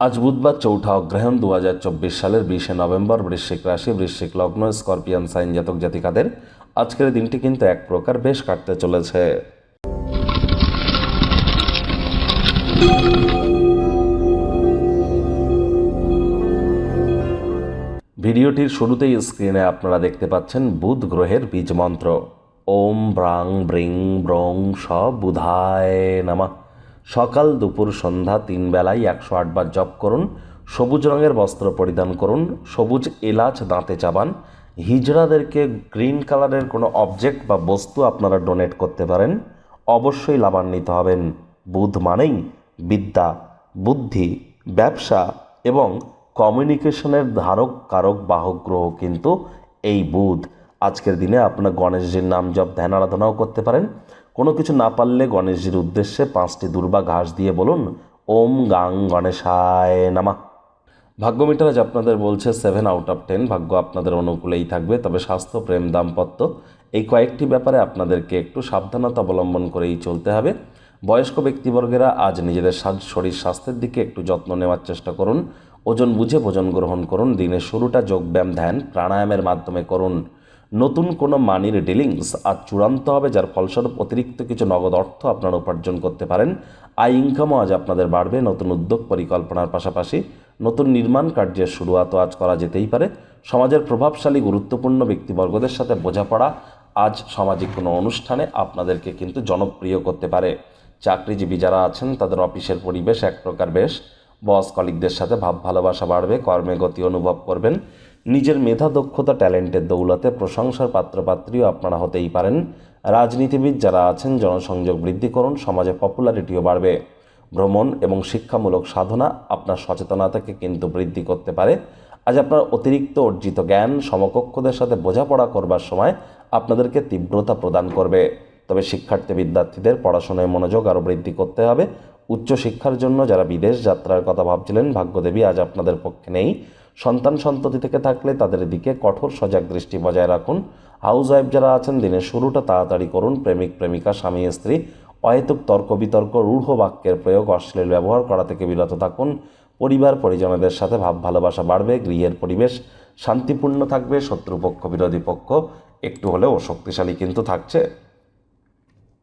আজ বুধবার চৌঠা অগ্রহায়ণ দু হাজার চব্বিশ সালের বিশে নভেম্বর বৃশ্চিক রাশি, বৃশ্চিক লগ্ন, স্করপিয়ান, সাইন জাতক জাতিকাদের আজকের দিনটি কিন্তু এক প্রকার বেশ কাটতে চলেছে। ভিডিওটির শুরুতেই স্ক্রিনে আপনারা দেখতে পাচ্ছেন বুধ গ্রহের বীজ মন্ত্র। ওম ব্রাং ব্রিং ব্রং স বুধায় নামা। সকাল দুপুর সন্ধ্যা তিন বেলায় একশো আটবার জপ করুন, সবুজ রঙের বস্ত্র পরিধান করুন, সবুজ এলাচ দাঁতে চাবান। হিজড়াদেরকে গ্রিন কালারের কোনো অবজেক্ট বা বস্তু আপনারা ডোনেট করতে পারেন। অবশ্যই লাভান্বিত হবেন। বুধ মানেই বিদ্যা, বুদ্ধি, ব্যবসা এবং কমিউনিকেশনের ধারক, কারক, বাহক গ্রহ কিন্তু এই বুধ। আজকের দিনে আপনার গণেশজির নাম জপ, ধ্যান, আরাধনাও করতে পারেন। কোনো কিছু না পারলে গণেশজির উদ্দেশ্যে পাঁচটি দুর্বা ঘাস দিয়ে বলুন, ওম গাং গণেশায় নামা। ভাগ্য মিটার আজ আপনাদের বলছে সেভেন আউট অফ টেন ভাগ্য আপনাদের অনুকূলেই থাকবে, তবে স্বাস্থ্য, প্রেম, দাম্পত্য, এই কয়েকটি ব্যাপারে আপনাদেরকে একটু সাবধানতা অবলম্বন করেই চলতে হবে। বয়স্ক ব্যক্তিবর্গেরা আজ নিজেদের সাজ- শরীর স্বাস্থ্যের দিকে একটু যত্ন নেওয়ার চেষ্টা করুন, ওজন বুঝে ভোজন গ্রহণ করুন, দিনের শুরুটা যোগব্যায়াম ধ্যান, প্রাণায়ামের মাধ্যমে করুন। নতুন কোনো মানির ডিলিংস আজ চূড়ান্ত হবে, যার ফলস্বরূপ অতিরিক্ত কিছু নগদ অর্থ আপনারা উপার্জন করতে পারেন। আয় ইনকামও আজ আপনাদের বাড়বে, নতুন উদ্যোগ পরিকল্পনার পাশাপাশি নতুন নির্মাণ কার্যের শুরুয়াতও আজ করা যেতেই পারে। সমাজের প্রভাবশালী, গুরুত্বপূর্ণ ব্যক্তিবর্গদের সাথে বোঝাপড়া আজ সামাজিক কোনো অনুষ্ঠানে আপনাদেরকে কিন্তু জনপ্রিয় করতে পারে। চাকরিজীবী যারা আছেন, তাদের অফিসের পরিবেশ এক প্রকার বেশ। বস কলিকদের সাথে ভাব ভালোবাসা বাড়বে, কর্মে গতি অনুভব করবেন। নিজের মেধা, দক্ষতা, ট্যালেন্টের দৌলতে প্রশংসার পাত্রপাত্রীও আপনারা হতেই পারেন। রাজনীতিবিদ যারা আছেন, জনসংযোগ বৃদ্ধি করুন, সমাজে পপুলারিটিও বাড়বে। ভ্রমণ এবং শিক্ষামূলক সাধনা আপনার সচেতনতাকে কিন্তু বৃদ্ধি করতে পারে। আজ আপনার অতিরিক্ত অর্জিত জ্ঞান, সমকক্ষদের সাথে বোঝাপড়া করবার সময় আপনাদেরকে তীব্রতা প্রদান করবে। তবে শিক্ষার্থী বিদ্যার্থীদের পড়াশোনায় মনোযোগ আরও বৃদ্ধি করতে হবে। উচ্চশিক্ষার জন্য যারা বিদেশ যাত্রার কথা ভাবছিলেন, ভাগ্যদেবী আজ আপনাদের পক্ষে নেই। সন্তান সন্ততি থেকে থাকলে তাদের দিকে কঠোর সজাগ দৃষ্টি বজায় রাখুন। হাউস ওয়াইফ যারা আছেন, দিনের শুরুটা তাড়াতাড়ি করুন। প্রেমিক, প্রেমিকা, স্বামী, স্ত্রী, অহেতুক তর্ক, বিতর্ক, রূঢ় বাক্যের প্রয়োগ, অশ্লীল ব্যবহার করা থেকে বিরত থাকুন। পরিবার, পরিজনদের সাথে ভাব, ভালোবাসা বাড়বে, গৃহের পরিবেশ শান্তিপূর্ণ থাকবে, শত্রুপক্ষ, বিরোধী পক্ষ, একটু হলেও শক্তিশালী কিন্তু থাকছে।